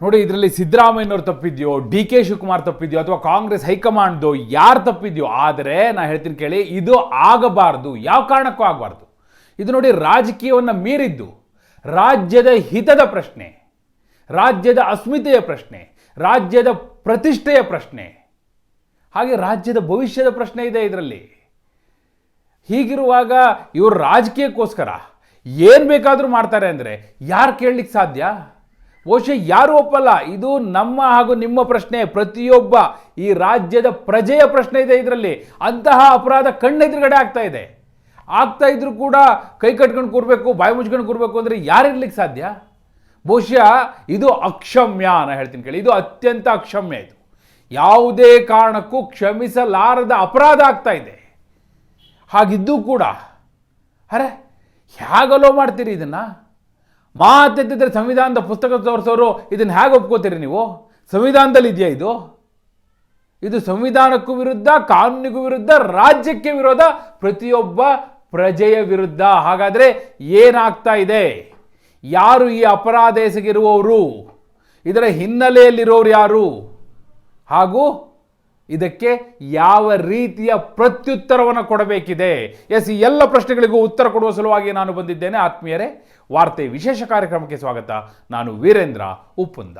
ನೋಡಿ, ಇದರಲ್ಲಿ ಸಿದ್ದರಾಮಯ್ಯನವ್ರು ತಪ್ಪಿದ್ಯೋ, ಡಿ ಕೆ ಶಿವಕುಮಾರ್ ತಪ್ಪಿದ್ಯೋ, ಅಥವಾ ಕಾಂಗ್ರೆಸ್ ಹೈಕಮಾಂಡ್ದು ಯಾರು ತಪ್ಪಿದ್ಯೋ, ಆದರೆ ನಾ ಹೇಳ್ತೀನಿ ಕೇಳಿ, ಇದು ಆಗಬಾರ್ದು, ಯಾವ ಕಾರಣಕ್ಕೂ ಆಗಬಾರ್ದು. ಇದು ನೋಡಿ, ರಾಜಕೀಯವನ್ನು ಮೀರಿದ್ದು, ರಾಜ್ಯದ ಹಿತದ ಪ್ರಶ್ನೆ, ರಾಜ್ಯದ ಅಸ್ಮಿತೆಯ ಪ್ರಶ್ನೆ, ರಾಜ್ಯದ ಪ್ರತಿಷ್ಠೆಯ ಪ್ರಶ್ನೆ. ಹಾಗೆ ರಾಜ್ಯದ ಭವಿಷ್ಯದ ಪ್ರಶ್ನೆ ಇದೆ ಇದರಲ್ಲಿ. ಹೀಗಿರುವಾಗ ಇವರು ರಾಜಕೀಯಕ್ಕೋಸ್ಕರ ಏನು ಬೇಕಾದರೂ ಮಾಡ್ತಾರೆ ಅಂದರೆ ಯಾರು ಕೇಳಲಿಕ್ಕೆ ಸಾಧ್ಯ? ಬಹುಶಃ ಯಾರೂ ಒಪ್ಪಲ್ಲ. ಇದು ನಮ್ಮ ಹಾಗೂ ನಿಮ್ಮ ಪ್ರಶ್ನೆ. ಪ್ರತಿಯೊಬ್ಬ ಈ ರಾಜ್ಯದ ಪ್ರಜೆಯ ಪ್ರಶ್ನೆ ಇದೆ ಇದರಲ್ಲಿ. ಅಂತಹ ಅಪರಾಧ ಕಣ್ಣೆದುರುಗಡೆ ಆಗ್ತಾ ಇದೆ. ಆಗ್ತಾ ಇದ್ರು ಕೂಡ ಕೈ ಕಟ್ಕೊಂಡು ಕೂರಬೇಕು, ಬಾಯಿ ಮುಚ್ಕೊಂಡು ಕೂರಬೇಕು ಅಂದರೆ ಯಾರಿರ್ಲಿಕ್ಕೆ ಸಾಧ್ಯ? ಬಹುಶಃ ಇದು ಅಕ್ಷಮ್ಯ ಅಂತ ಹೇಳ್ತೀನಿ ಕೇಳಿ. ಇದು ಅತ್ಯಂತ ಅಕ್ಷಮ್ಯ ಇದು. ಯಾವುದೇ ಕಾರಣಕ್ಕೂ ಕ್ಷಮಿಸಲಾರದ ಅಪರಾಧ ಆಗ್ತಾ ಇದೆ. ಹಾಗಿದ್ದು ಕೂಡ. ಅರೆ ಹೇಗಲೋ ಮಾಡ್ತೀರಿ ಇದನ್ನು? ಮಾತೆತ್ತಿದ್ರೆ ಸಂವಿಧಾನದ ಪುಸ್ತಕ ತೋರಿಸೋರು ಇದನ್ನು ಹೇಗೆ ಒಪ್ಕೋತೀರಿ ನೀವು? ಸಂವಿಧಾನದಲ್ಲಿ ಇದೆಯಾ ಇದು? ಇದು ಸಂವಿಧಾನಕ್ಕೂ ವಿರುದ್ಧ, ಕಾನೂನಿಗೂ ವಿರುದ್ಧ, ರಾಜ್ಯಕ್ಕೆ ವಿರೋಧ, ಪ್ರತಿಯೊಬ್ಬ ಪ್ರಜೆಯ ವಿರುದ್ಧ. ಹಾಗಾದರೆ ಏನಾಗ್ತಾ ಇದೆ? ಯಾರು ಈ ಅಪರಾಧ ಎಸಗಿರುವವರು? ಇದರ ಹಿನ್ನೆಲೆಯಲ್ಲಿರೋರು ಯಾರು? ಹಾಗೂ ಇದಕ್ಕೆ ಯಾವ ರೀತಿಯ ಪ್ರತ್ಯುತ್ತರವನ್ನು ಕೊಡಬೇಕಿದೆ? ಎಸ್ ಎಲ್ಲ ಪ್ರಶ್ನೆಗಳಿಗೂ ಉತ್ತರ ಕೊಡುವ ಸಲುವಾಗಿ ನಾನು ಬಂದಿದ್ದೇನೆ. ಆತ್ಮೀಯರೇ ವಾರ್ತೆ ವಿಶೇಷ ಕಾರ್ಯಕ್ರಮಕ್ಕೆ ಸ್ವಾಗತ. ನಾನು ವೀರೇಂದ್ರ ಉಪ್ಪುಂದ.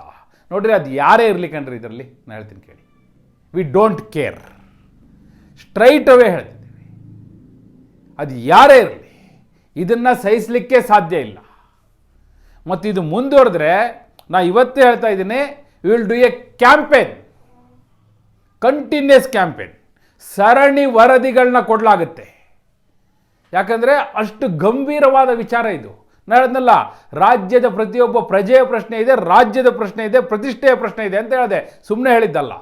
ನೋಡ್ರಿ, ಅದು ಯಾರೇ ಇರಲಿ ಕಣ್ರಿ ಇದರಲ್ಲಿ? ನಾನು ಹೇಳ್ತೀನಿ ಕೇಳಿ. We don't care straight away ಹೇಳ್ತಿದ್ದೀವಿ. ಅದು ಯಾರೇ ಇರಲಿ, ಇದನ್ನು ಸಹಿಸಲಿಕ್ಕೆ ಸಾಧ್ಯ ಇಲ್ಲ. ಮತ್ತು ಇದು ಮುಂದುವರೆದ್ರೆ, ನಾ ಇವತ್ತೇ ಹೇಳ್ತಾ ಇದ್ದೀನಿ will do a campaign continuous campaign ಸರಣಿ ವರದಿಗಳನ್ನ ಕೊಡಲಾಗುತ್ತೆ. ಯಾಕಂದರೆ ಅಷ್ಟು ಗಂಭೀರವಾದ ವಿಚಾರ ಇದು. ಹೇಳಿದ್ನಲ್ಲ ರಾಜ್ಯದ ಪ್ರತಿಯೊಬ್ಬ ಪ್ರಜೆಯ ಪ್ರಶ್ನೆ ಇದೆ, ರಾಜ್ಯದ ಪ್ರಶ್ನೆ ಇದೆ, ಪ್ರತಿಷ್ಠೆಯ ಪ್ರಶ್ನೆ ಇದೆ ಅಂತ ಹೇಳಿದೆ. ಸುಮ್ಮನೆ ಹೇಳಿದ್ದಲ್ಲ.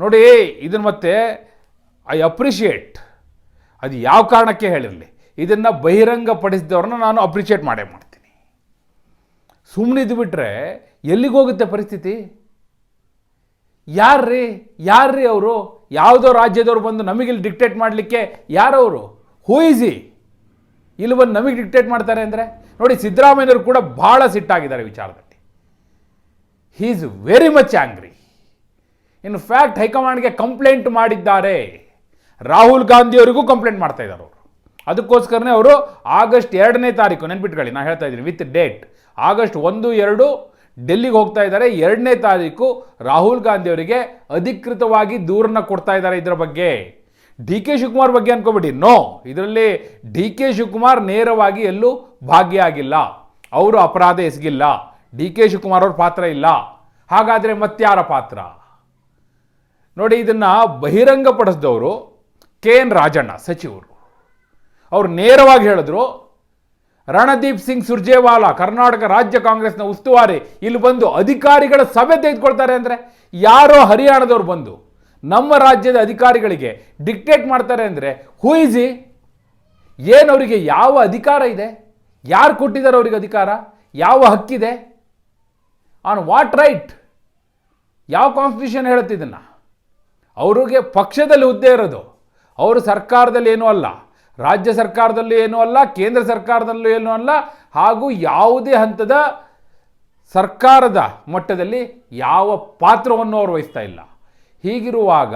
ನೋಡಿ, ಇದನ್ನು ಮತ್ತೆ ಐ ಅಪ್ರಿಷಿಯೇಟ್ ಅದು ಯಾವ ಕಾರಣಕ್ಕೆ ಹೇಳಿರಲಿ? ಇದನ್ನು ಬಹಿರಂಗಪಡಿಸಿದವ್ರನ್ನ ನಾನು ಅಪ್ರಿಷಿಯೇಟ್ ಮಾಡೇ ಮಾಡ್ತೀನಿ. ಸುಮ್ಮನಿದ್ದು ಬಿಟ್ಟರೆ ಎಲ್ಲಿಗೆ ಹೋಗುತ್ತೆ ಪರಿಸ್ಥಿತಿ? ಯಾರ್ರೀ? ಯಾರ್ರೀ ಅವರು? ಯಾವುದೋ ರಾಜ್ಯದವ್ರು ಬಂದು ನಮಗಿಲ್ಲಿ ಡಿಕ್ಟೇಟ್ ಮಾಡಲಿಕ್ಕೆ ಯಾರವರು? ಹೂ ಈಸಿ ಇಲ್ಲಿ ಬಂದು ನಮಗೆ ಡಿಕ್ಟೇಟ್ ಮಾಡ್ತಾರೆ ಅಂದರೆ? ನೋಡಿ ಸಿದ್ಧರಾಮಯ್ಯನವರು ಕೂಡ ಭಾಳ ಸಿಟ್ಟಾಗಿದ್ದಾರೆ ವಿಚಾರದಲ್ಲಿ. He is very much angry in fact ಹೈಕಮಾಂಡ್ಗೆ ಕಂಪ್ಲೇಂಟ್ ಮಾಡಿದ್ದಾರೆ. ರಾಹುಲ್ ಗಾಂಧಿಯವರಿಗೂ ಕಂಪ್ಲೇಂಟ್ ಮಾಡ್ತಾ ಇದ್ದಾರೆ ಅವರು. ಅದಕ್ಕೋಸ್ಕರನೇ ಅವರು ಆಗಸ್ಟ್ ಎರಡನೇ ತಾರೀಕು, ನೆನ್ಪಿಟ್ಕೊಳ್ಳಿ ನಾನು ಹೇಳ್ತಾ ಇದ್ದೀನಿ ವಿತ್ ಡೇಟ್ ಆಗಸ್ಟ್ ಒಂದು, ಎರಡು, ಡೆಲ್ಲಿಗೆ ಹೋಗ್ತಾ ಇದ್ದಾರೆ. ಎರಡನೇ ತಾರೀಕು ರಾಹುಲ್ ಗಾಂಧಿಯವರಿಗೆ ಅಧಿಕೃತವಾಗಿ ದೂರನ್ನ ಕೊಡ್ತಾ ಇದ್ದಾರೆ ಇದರ ಬಗ್ಗೆ. ಡಿ ಕೆ ಶಿವಕುಮಾರ್ ಬಗ್ಗೆ ಅನ್ಕೋಬಿಡಿ. ನೋ, ಇದರಲ್ಲಿ ಡಿ ಕೆ ಶಿವಕುಮಾರ್ ನೇರವಾಗಿ ಎಲ್ಲೂ ಭಾಗಿಯಾಗಿಲ್ಲ ಅವರು ಅಪರಾಧ ಎಸಗಿಲ್ಲ. ಡಿ ಕೆ ಶಿವಕುಮಾರ್ ಅವ್ರ ಪಾತ್ರ ಇಲ್ಲ. ಹಾಗಾದರೆ ಮತ್ತಾರ ಪಾತ್ರ? ನೋಡಿ, ಇದನ್ನು ಬಹಿರಂಗಪಡಿಸಿದವರು ಕೆ ಎನ್ ರಾಜಣ್ಣ, ಸಚಿವರು. ಅವರು ನೇರವಾಗಿ ಹೇಳಿದ್ರು, ರಣದೀಪ್ ಸಿಂಗ್ ಸುರ್ಜೇವಾಲಾ, ಕರ್ನಾಟಕ ರಾಜ್ಯ ಕಾಂಗ್ರೆಸ್ನ ಉಸ್ತುವಾರಿ, ಇಲ್ಲಿ ಬಂದು ಅಧಿಕಾರಿಗಳ ಸಭೆ ತೆಗೆದುಕೊಳ್ತಾರೆ ಅಂದರೆ ಯಾರೋ ಹರಿಯಾಣದವ್ರು ಬಂದು ನಮ್ಮ ರಾಜ್ಯದ ಅಧಿಕಾರಿಗಳಿಗೆ ಡಿಕ್ಟೇಟ್ ಮಾಡ್ತಾರೆ ಅಂದರೆ ಹೂ ಈಸಿ ಏನು ಅವರಿಗೆ ಯಾವ ಅಧಿಕಾರ ಇದೆ? ಯಾರು ಕೊಟ್ಟಿದ್ದಾರೆ ಅವರಿಗೆ ಅಧಿಕಾರ? ಯಾವ ಹಕ್ಕಿದೆ? ಆನ್ ವಾಟ್ ರೈಟ್ ಯಾವ ಕಾನ್ಸ್ಟಿಟ್ಯೂಷನ್ ಹೇಳುತ್ತೆ ಇದನ್ನು? ಅವರಿಗೆ ಪಕ್ಷದಲ್ಲಿ ಹುದ್ದೆ ಇರೋದು. ಅವರು ಸರ್ಕಾರದಲ್ಲಿ ಏನೂ ಅಲ್ಲ. ರಾಜ್ಯ ಸರ್ಕಾರದಲ್ಲೂ ಏನೂ ಅಲ್ಲ, ಕೇಂದ್ರ ಸರ್ಕಾರದಲ್ಲೂ ಏನೂ ಅಲ್ಲ. ಹಾಗೂ ಯಾವುದೇ ಹಂತದ ಸರ್ಕಾರದ ಮಟ್ಟದಲ್ಲಿ ಯಾವ ಪಾತ್ರವನ್ನು ಅವರು ವಹಿಸ್ತಾ ಇಲ್ಲ. ಹೀಗಿರುವಾಗ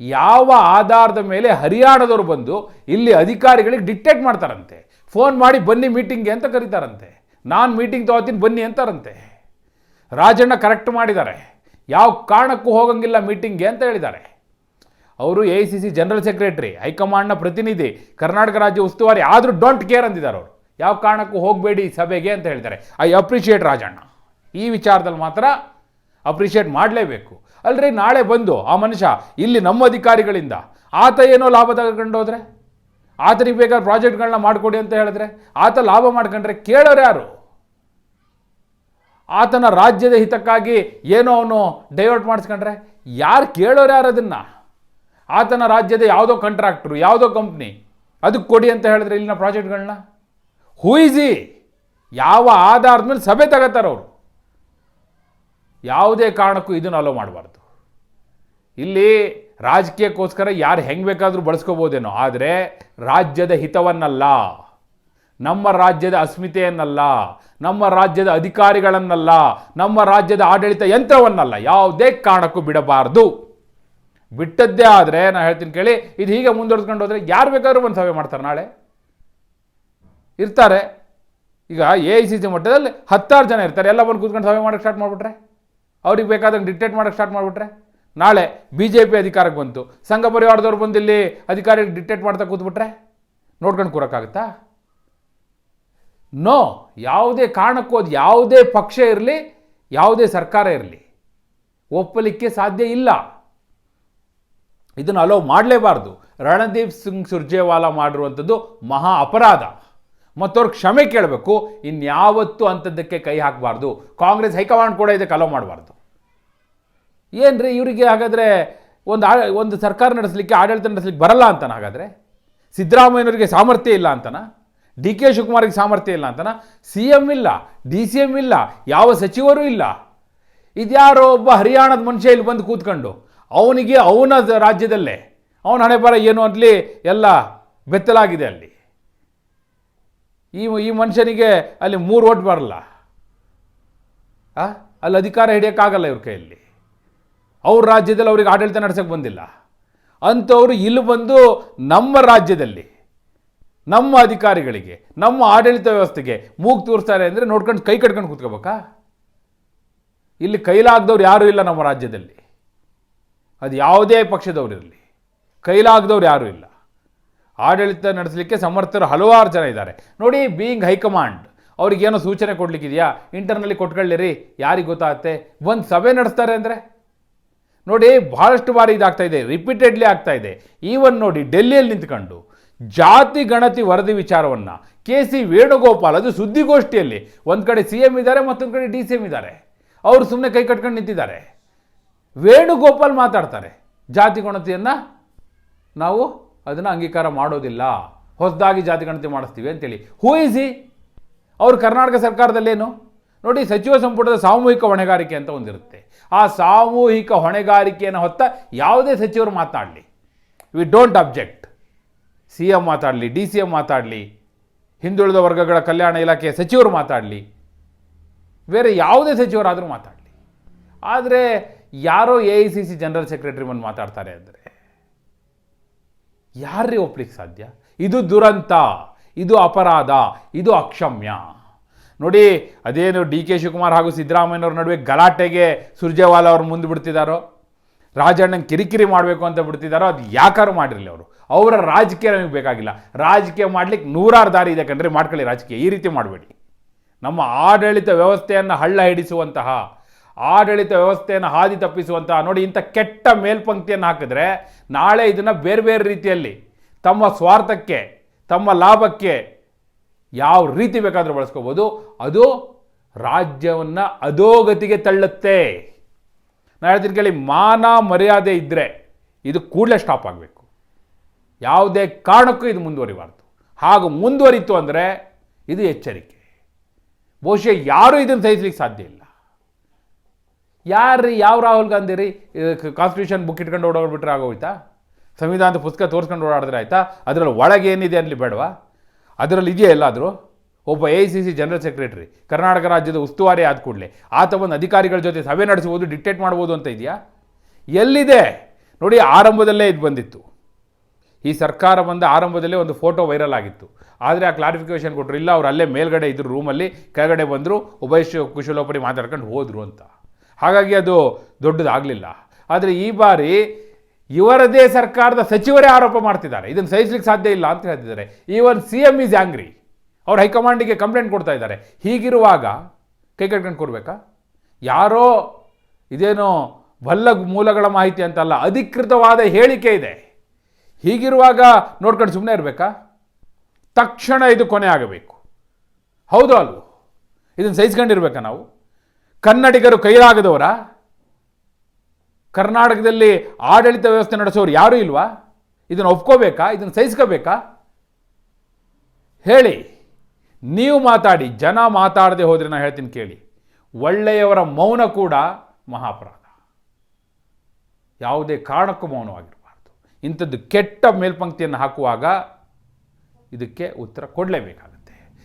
ಯಾವ ಆಧಾರದ ಮೇಲೆ ಹರಿಯಾಣದವರು ಬಂದು ಇಲ್ಲಿ ಅಧಿಕಾರಿಗಳಿಗೆ ಡಿಕ್ಟೇಟ್ ಮಾಡ್ತಾರಂತೆ? ಫೋನ್ ಮಾಡಿ ಬನ್ನಿ ಮೀಟಿಂಗ್ಗೆ ಅಂತ ಕರೀತಾರಂತೆ. ನಾನು ಮೀಟಿಂಗ್ ತಗೋತೀನಿ, ಬನ್ನಿ ಅಂತಾರಂತೆ. ರಾಜಣ್ಣ ಕರೆಕ್ಟ್ ಮಾಡಿದ್ದಾರೆ. ಯಾವ ಕಾರಣಕ್ಕೂ ಹೋಗಂಗಿಲ್ಲ ಮೀಟಿಂಗ್ಗೆ ಅಂತ ಹೇಳಿದ್ದಾರೆ. ಅವರು A C C general secretary, ಹೈಕಮಾಂಡ್ನ ಪ್ರತಿನಿಧಿ, ಕರ್ನಾಟಕ ರಾಜ್ಯ ಉಸ್ತುವಾರಿ, ಆದರೂ ಡೋಂಟ್ ಕೇರ್ ಅಂದಿದ್ದಾರೆ ಅವರು. ಯಾವ ಕಾರಣಕ್ಕೂ ಹೋಗಬೇಡಿ ಸಭೆಗೆ ಅಂತ ಹೇಳ್ತಾರೆ ಐ ಅಪ್ರಿಷಿಯೇಟ್ ರಾಜಣ್ಣ. ಈ ವಿಚಾರದಲ್ಲಿ ಮಾತ್ರ ಅಪ್ರಿಷಿಯೇಟ್ ಮಾಡಲೇಬೇಕು. ಅಲ್ರಿ, ನಾಳೆ ಬಂದು ಆ ಮನುಷ್ಯ ಇಲ್ಲಿ ನಮ್ಮ ಅಧಿಕಾರಿಗಳಿಂದ ಆತ ಏನೋ ಲಾಭ ತಗೊಂಡು ಹೋದ್ರೆ? ಆತನಿಗೆ ಬೇಕಾದ ಪ್ರಾಜೆಕ್ಟ್ಗಳನ್ನ ಮಾಡಿಕೊಡಿ ಅಂತ ಹೇಳಿದ್ರೆ ಆತ ಲಾಭ ಮಾಡ್ಕೊಂಡ್ರೆ ಕೇಳೋರು ಯಾರು? ಆತನ ರಾಜ್ಯದ ಹಿತಕ್ಕಾಗಿ ಏನೋ ಅವನು ಡೈವರ್ಟ್ ಮಾಡಿಸ್ಕೊಂಡ್ರೆ ಯಾರು ಕೇಳೋರು ಯಾರು ಅದನ್ನು? ಆತನ ರಾಜ್ಯದ ಯಾವುದೋ ಕಾಂಟ್ರಾಕ್ಟ್ರು ಯಾವುದೋ ಕಂಪ್ನಿ ಅದಕ್ಕೆ ಕೊಡಿ ಅಂತ ಹೇಳಿದ್ರೆ ಇಲ್ಲಿನ ಪ್ರಾಜೆಕ್ಟ್ಗಳನ್ನ? ಹೂಯಿಸಿ ಯಾವ ಆಧಾರದ ಮೇಲೆ ಸಭೆ ತಗೋತಾರೆ ಅವರು? ಯಾವುದೇ ಕಾರಣಕ್ಕೂ ಇದನ್ನು ಅಲೋ ಮಾಡಬಾರ್ದು. ಇಲ್ಲಿ ರಾಜಕೀಯಕ್ಕೋಸ್ಕರ ಯಾರು ಹೆಂಗೆ ಬೇಕಾದರೂ ಬಳಸ್ಕೋಬೋದೇನೋ, ಆದರೆ ರಾಜ್ಯದ ಹಿತವನ್ನಲ್ಲ. ನಮ್ಮ ರಾಜ್ಯದ ಅಸ್ಮಿತೆಯನ್ನಲ್ಲ, ನಮ್ಮ ರಾಜ್ಯದ ಅಧಿಕಾರಿಗಳನ್ನಲ್ಲ, ನಮ್ಮ ರಾಜ್ಯದ ಆಡಳಿತ ಯಂತ್ರವನ್ನಲ್ಲ, ಯಾವುದೇ ಕಾರಣಕ್ಕೂ ಬಿಡಬಾರ್ದು. ಬಿಟ್ಟದ್ದೇ ಆದರೆ ನಾನು ಹೇಳ್ತೀನಿ ಕೇಳಿ, ಇದು ಹೀಗೆ ಮುಂದುವರ್ಸ್ಕೊಂಡು ಹೋದರೆ ಯಾರು ಬೇಕಾದರೂ ಒಂದು ಸಭೆ ಮಾಡ್ತಾರೆ ನಾಳೆ. ಇರ್ತಾರೆ. ಈಗ ಎ ಐ ಸಿ ಸಿ ಮಟ್ಟದಲ್ಲಿ ಹತ್ತಾರು ಜನ ಇರ್ತಾರೆ, ಎಲ್ಲ ಬಂದು ಕೂತ್ಕೊಂಡು ಸಭೆ ಮಾಡೋಕ್ಕೆ ಸ್ಟಾರ್ಟ್ ಮಾಡಿಬಿಟ್ರೆ. ಅವ್ರಿಗೆ ಬೇಕಾದಂಗೆ ಡಿಕ್ಟೇಟ್ ಮಾಡೋಕ್ಕೆ ಸ್ಟಾರ್ಟ್ ಮಾಡಿಬಿಟ್ರೆ? ನಾಳೆ ಬಿ ಜೆ ಪಿ ಅಧಿಕಾರಕ್ಕೆ ಬಂತು. ಸಂಘ ಪರಿವಾರದವ್ರು ಬಂದು ಇಲ್ಲಿ ಅಧಿಕಾರಿಗೆ ಡಿಕ್ಟೇಟ್ ಮಾಡ್ತಾ ಕೂತ್ಬಿಟ್ರೆ? ನೋಡ್ಕೊಂಡು ಕೂರೋಕ್ಕಾಗುತ್ತಾ? ನೋ ಯಾವುದೇ ಕಾರಣಕ್ಕೂ ಅದು ಯಾವುದೇ ಪಕ್ಷ ಇರಲಿ, ಯಾವುದೇ ಸರ್ಕಾರ ಇರಲಿ, ಒಪ್ಪಲಿಕ್ಕೆ ಸಾಧ್ಯ ಇಲ್ಲ. ಇದನ್ನು ಅಲೋ ಮಾಡಲೇಬಾರ್ದು. ರಣದೀಪ್ ಸಿಂಗ್ ಸುರ್ಜೇವಾಲಾ ಮಾಡಿರುವಂಥದ್ದು ಮಹಾ ಅಪರಾಧ. ಮತ್ತವ್ರು ಕ್ಷಮೆ ಕೇಳಬೇಕು, ಇನ್ಯಾವತ್ತೂ ಅಂಥದ್ದಕ್ಕೆ ಕೈ ಹಾಕಬಾರ್ದು. ಕಾಂಗ್ರೆಸ್, ಹೈಕಮಾಂಡ್ ಕೂಡ ಇದಕ್ಕೆ ಅಲೋ ಮಾಡಬಾರ್ದು. ಏನ್ರಿ ಇವರಿಗೆ ಹಾಗಾದರೆ ಒಂದು ಆ, ಒಂದು ಸರ್ಕಾರ ನಡೆಸಲಿಕ್ಕೆ, ಆಡಳಿತ ನಡೆಸಲಿಕ್ಕೆ ಬರಲ್ಲ ಅಂತನ ಹಾಗಾದರೆ? ಸಿದ್ದರಾಮಯ್ಯನವರಿಗೆ ಸಾಮರ್ಥ್ಯ ಇಲ್ಲ ಅಂತನ? ಡಿ ಕೆ ಶಿವಕುಮಾರಿಗೆ ಸಾಮರ್ಥ್ಯ ಇಲ್ಲ ಅಂತನ? ಸಿ ಎಂ ಇಲ್ಲ, ಡಿ ಸಿ ಎಂ ಇಲ್ಲ, ಯಾವ ಸಚಿವರೂ ಇಲ್ಲ. ಇದ್ಯಾರೋ ಒಬ್ಬ ಹರಿಯಾಣದ ಮನುಷ್ಯ ಇಲ್ಲಿ ಬಂದು ಕೂತ್ಕೊಂಡು, ಅವನಿಗೆ ಅವನ ರಾಜ್ಯದಲ್ಲೇ, ಅವನ ಹಣೆ ಬರ ಏನು ಅಂತಲಿ ಎಲ್ಲ ಬೆತ್ತಲಾಗಿದೆ ಅಲ್ಲಿ. ಈ ಈ ಮನುಷ್ಯನಿಗೆ ಅಲ್ಲಿ ಮೂರು ಓಟ್ ಬರಲ್ಲ? ಅಲ್ಲಿ ಅಧಿಕಾರ ಹಿಡಿಯೋಕ್ಕಾಗಲ್ಲ ಇವ್ರ ಕೈಯಲ್ಲಿ. ಅವ್ರ ರಾಜ್ಯದಲ್ಲಿ ಅವ್ರಿಗೆ ಆಡಳಿತ ನಡೆಸೋಕ್ಕೆ ಬಂದಿಲ್ಲ. ಅಂಥವ್ರು ಇಲ್ಲಿ ಬಂದು ನಮ್ಮ ರಾಜ್ಯದಲ್ಲಿ, ನಮ್ಮ ಅಧಿಕಾರಿಗಳಿಗೆ, ನಮ್ಮ ಆಡಳಿತ ವ್ಯವಸ್ಥೆಗೆ ಮೂಗು ತೋರಿಸ್ತಾರೆ ಅಂದರೆ ನೋಡ್ಕೊಂಡು ಕೈ ಕಟ್ಕೊಂಡು ಕೂತ್ಕೋಬೇಕಾ? ಇಲ್ಲಿ ಕೈಲಾಗ್ದವ್ರು ಯಾರೂ ಇಲ್ಲ ನಮ್ಮ ರಾಜ್ಯದಲ್ಲಿ. ಅದು ಯಾವುದೇ ಪಕ್ಷದವ್ರು ಇರಲಿ. ಕೈಲಾಗದವ್ರು ಯಾರೂ ಇಲ್ಲ. ಆಡಳಿತ ನಡೆಸಲಿಕ್ಕೆ ಸಮರ್ಥರು ಹಲವಾರು ಜನ ಇದ್ದಾರೆ. ನೋಡಿ ಬೀಯಿಂಗ್ ಹೈಕಮಾಂಡ್ ಅವ್ರಿಗೇನೋ ಸೂಚನೆ ಕೊಡಲಿಕ್ಕಿದೆಯಾ? ಇಂಟರ್ನಲ್ಲಿ ಕೊಟ್ಕೊಳ್ಳಿರಿ, ಯಾರಿಗೆ ಗೊತ್ತಾಗುತ್ತೆ? ಒಂದು ಸಭೆ ನಡೆಸ್ತಾರೆ ಅಂದರೆ? ನೋಡಿ, ಬಹಳಷ್ಟು ಬಾರಿ ಇದಾಗ್ತಾ ಇದೆ ರಿಪೀಟೆಡ್ಲಿ ಆಗ್ತಾ ಇದೆ. ಈವನ್ ನೋಡಿ ಡೆಲ್ಲಿಯಲ್ಲಿ ನಿಂತ್ಕೊಂಡು, ಜಾತಿ, ಗಣತಿ, ವರದಿ ವಿಚಾರವನ್ನು, ಕೆ ಸಿ ವೇಣುಗೋಪಾಲ್, ಅದು ಸುದ್ದಿಗೋಷ್ಠಿಯಲ್ಲಿ, ಒಂದು ಕಡೆ ಸಿ ಎಂ ಇದ್ದಾರೆ, ಮತ್ತೊಂದು ಕಡೆ ಡಿ ಸಿ ಎಂ ಇದ್ದಾರೆ. ಅವರು ಸುಮ್ಮನೆ ಕೈ ಕಟ್ಕೊಂಡು ನಿಂತಿದ್ದಾರೆ. ವೇಣುಗೋಪಾಲ್ ಮಾತಾಡ್ತಾರೆ, ಜಾತಿ, ಗಣತಿಯನ್ನು ನಾವು ಅದನ್ನು ಅಂಗೀಕಾರ ಮಾಡೋದಿಲ್ಲ. ಹೊಸದಾಗಿ ಜಾತಿ ಗಣತಿ ಮಾಡಿಸ್ತೀವಿ ಅಂತೇಳಿ. ಹೂ ಈಸ್ ಈ ಅವರು ಕರ್ನಾಟಕ ಸರ್ಕಾರದಲ್ಲೇನು? ನೋಡಿ, ಸಚಿವ ಸಂಪುಟದ ಸಾಮೂಹಿಕ ಹೊಣೆಗಾರಿಕೆ ಅಂತ ಒಂದಿರುತ್ತೆ. ಆ ಸಾಮೂಹಿಕ ಹೊಣೆಗಾರಿಕೆಯನ್ನು ಹೊತ್ತ ಯಾವುದೇ ಸಚಿವರು ಮಾತಾಡಲಿ. We don't object C M ಮಾತಾಡಲಿ ಡಿ ಸಿ ಎಂ ಮಾತಾಡಲಿ. ಹಿಂದುಳಿದ ವರ್ಗಗಳ ಕಲ್ಯಾಣ ಇಲಾಖೆಯ ಸಚಿವರು ಮಾತಾಡಲಿ. ಬೇರೆ ಯಾವುದೇ ಸಚಿವರಾದರೂ ಮಾತಾಡಲಿ. ಆದರೆ ಯಾರೋ A I C C general secretary ಬಂದು ಮಾತಾಡ್ತಾರೆ ಅಂದರೆ ಯಾರೇ ಒಪ್ಲಿಕ್ಕೆ ಸಾಧ್ಯ? ಇದು ದುರಂತ, ಇದು ಅಪರಾಧ, ಇದು ಅಕ್ಷಮ್ಯ. ನೋಡಿ, ಅದೇನು ಡಿ ಕೆ ಶಿವಕುಮಾರ್ ಹಾಗೂ ಸಿದ್ದರಾಮಯ್ಯವ್ರ ನಡುವೆ ಗಲಾಟೆಗೆ ಸುರ್ಜೇವಾಲ ಅವ್ರು ಮುಂದೆ ಬಿಡ್ತಿದ್ದಾರೋ ರಾಜಣ್ಣನ ಕಿರಿಕಿರಿ ಮಾಡಬೇಕು ಅಂತ ಬಿಡ್ತಿದ್ದಾರೋ ಅದು ಯಾಕಾರು ಮಾಡಿರಲಿ ಅವರು? ಅವರ ರಾಜಕೀಯ ನಮಗೆ ಬೇಕಾಗಿಲ್ಲ. ರಾಜಕೀಯ ಮಾಡ್ಲಿಕ್ಕೆ ನೂರಾರು ದಾರಿ ಇದೆ ಕಣ್ರಿ, ಮಾಡ್ಕೊಳ್ಳಿ ರಾಜಕೀಯ. ಈ ರೀತಿ ಮಾಡಬೇಡಿ. ನಮ್ಮ ಆಡಳಿತ ವ್ಯವಸ್ಥೆಯನ್ನು ಹಳ್ಳ ಹಿಡಿಸುವಂತಹ ಆಡಳಿತ ವ್ಯವಸ್ಥೆಯನ್ನು ಹಾದಿ ತಪ್ಪಿಸುವಂತಹ ನೋಡಿ ಇಂಥ ಕೆಟ್ಟ ಮೇಲ್ಪಂಕ್ತಿಯನ್ನು ಹಾಕಿದ್ರೆ ನಾಳೆ ಇದನ್ನು ಬೇರೆ ಬೇರೆ ರೀತಿಯಲ್ಲಿ ತಮ್ಮ ಸ್ವಾರ್ಥಕ್ಕೆ, ತಮ್ಮ ಲಾಭಕ್ಕೆ ಯಾವ ರೀತಿ ಬೇಕಾದರೂ ಬಳಸ್ಕೋಬೋದು. ಅದು ರಾಜ್ಯವನ್ನು ಅಧೋಗತಿಗೆ ತಳ್ಳುತ್ತೆ. ನಾನು ಹೇಳ್ತೀನಿ ಕೇಳಿ, ಮಾನ ಮರ್ಯಾದೆ ಇದ್ದರೆ ಇದು ಕೂಡಲೇ ಸ್ಟಾಪ್ ಆಗಬೇಕು. ಯಾವುದೇ ಕಾರಣಕ್ಕೂ ಇದು ಮುಂದುವರಿಬಾರ್ದು. ಹಾಗೂ ಮುಂದುವರಿತು ಅಂದರೆ ಇದು ಎಚ್ಚರಿಕೆ. ಬಹುಶಃ ಯಾರೂ ಇದನ್ನು ಸಹಿಸಲಿಕ್ಕೆ ಸಾಧ್ಯ ಇಲ್ಲ. ಯಾರ್ರಿ? ಯಾವ ರಾಹುಲ್ ಗಾಂಧಿ ರೀ ಕಾನ್ಸ್ಟಿಟ್ಯೂಷನ್ ಬುಕ್ ಇಟ್ಕೊಂಡು ಓಡಾಡ್ಬಿಟ್ರೆ ಆಗೋಯ್ತಾ? ಸಂವಿಧಾನದ ಪುಸ್ತಕ ತೋರಿಸ್ಕೊಂಡು ಓಡಾಡಿದ್ರೆ ಆಯ್ತಾ? ಅದರಲ್ಲಿ ಏನಿದೆ ಅಲ್ಲಿ ಬೇಡವಾ? ಅದರಲ್ಲಿ ಇದೆಯಾ ಎಲ್ಲಾದರೂ? ಒಬ್ಬ A C C general secretary Karnataka ರಾಜ್ಯದ ಉಸ್ತುವಾರಿ ಆದ ಕೂಡಲೇ. ಆತ ಒಂದು ಅಧಿಕಾರಿಗಳ ಜೊತೆ ಸಭೆ ನಡೆಸ್ಬೋದು ಡಿಕ್ಟೇಟ್ ಮಾಡ್ಬೋದು ಅಂತ ಇದೆಯಾ? ಎಲ್ಲಿದೆ? ನೋಡಿ, ಆರಂಭದಲ್ಲೇ ಇದು ಬಂದಿತ್ತು. ಈ ಸರ್ಕಾರ ಬಂದ ಆರಂಭದಲ್ಲೇ ಒಂದು ಫೋಟೋ ವೈರಲ್ ಆಗಿತ್ತು. ಆದರೆ ಆ ಕ್ಲಾರಿಫಿಕೇಷನ್ ಕೊಟ್ಟರು ಇಲ್ಲ, ಅವರು ಅಲ್ಲೇ ಮೇಲ್ಗಡೆ ಇದ್ರು ರೂಮಲ್ಲಿ ಕೆಳಗಡೆ ಬಂದರು, ಉಭಯ ಕುಶಲೋಪರಿ ಮಾತಾಡ್ಕೊಂಡು ಹೋದರು ಅಂತ. ಹಾಗಾಗಿ ಅದು ದೊಡ್ಡದಾಗಲಿಲ್ಲ. ಆದರೆ ಈ ಬಾರಿ ಇವರದೇ ಸರ್ಕಾರದ ಸಚಿವರೇ ಆರೋಪ ಮಾಡ್ತಿದ್ದಾರೆ. ಇದನ್ನು ಸಹಿಸ್ಲಿಕ್ಕೆ ಸಾಧ್ಯ ಇಲ್ಲ ಅಂತ ಹೇಳ್ತಿದ್ದಾರೆ. Even C M is angry ಅವ್ರು ಹೈಕಮಾಂಡಿಗೆ ಕಂಪ್ಲೇಂಟ್ ಕೊಡ್ತಾ ಇದ್ದಾರೆ. ಹೀಗಿರುವಾಗ ಕೈ ಕಟ್ಕೊಂಡು ಕೊಡಬೇಕಾ ಯಾರೋ ಇದೇನೋ ಬಲ್ಲ ಮೂಲಗಳ ಮಾಹಿತಿ ಅಂತಲ್ಲ, ಅಧಿಕೃತವಾದ ಹೇಳಿಕೆ ಇದೆ. ಹೀಗಿರುವಾಗ ನೋಡ್ಕೊಂಡು ಸುಮ್ಮನೆ ಇರಬೇಕಾ? ತಕ್ಷಣ ಇದು ಕೊನೆ ಆಗಬೇಕು. ಹೌದು ಅಲ್ವ? ಇದನ್ನು ಸಹಿಸ್ಕೊಂಡಿರ್ಬೇಕಾ ನಾವು? ಕನ್ನಡಿಗರು ಕೈಲಾಗದವರ? ಕರ್ನಾಟಕದಲ್ಲಿ ಆಡಳಿತ ವ್ಯವಸ್ಥೆ ನಡೆಸೋರು ಯಾರೂ ಇಲ್ವಾ? ಇದನ್ನು ಒಪ್ಕೋಬೇಕಾ? ಇದನ್ನು ಸಹಿಸ್ಕೋಬೇಕಾ? ಹೇಳಿ, ನೀವು ಮಾತಾಡಿ, ಜನ ಮಾತಾಡದೆ ಹೋದರೆ ನಾನು ಹೇಳ್ತೀನಿ ಕೇಳಿ. ಒಳ್ಳೆಯವರ ಮೌನ ಕೂಡ ಮಹಾಪರಾಧ. ಯಾವುದೇ ಕಾರಣಕ್ಕೂ ಮೌನವಾಗಿರಬಾರ್ದು. ಇಂಥದ್ದು ಕೆಟ್ಟ ಮೇಲ್ಪಂಕ್ತಿಯನ್ನು ಹಾಕುವಾಗ ಇದಕ್ಕೆ ಉತ್ತರ ಕೊಡಲೇಬೇಕಾಗುತ್ತೆ.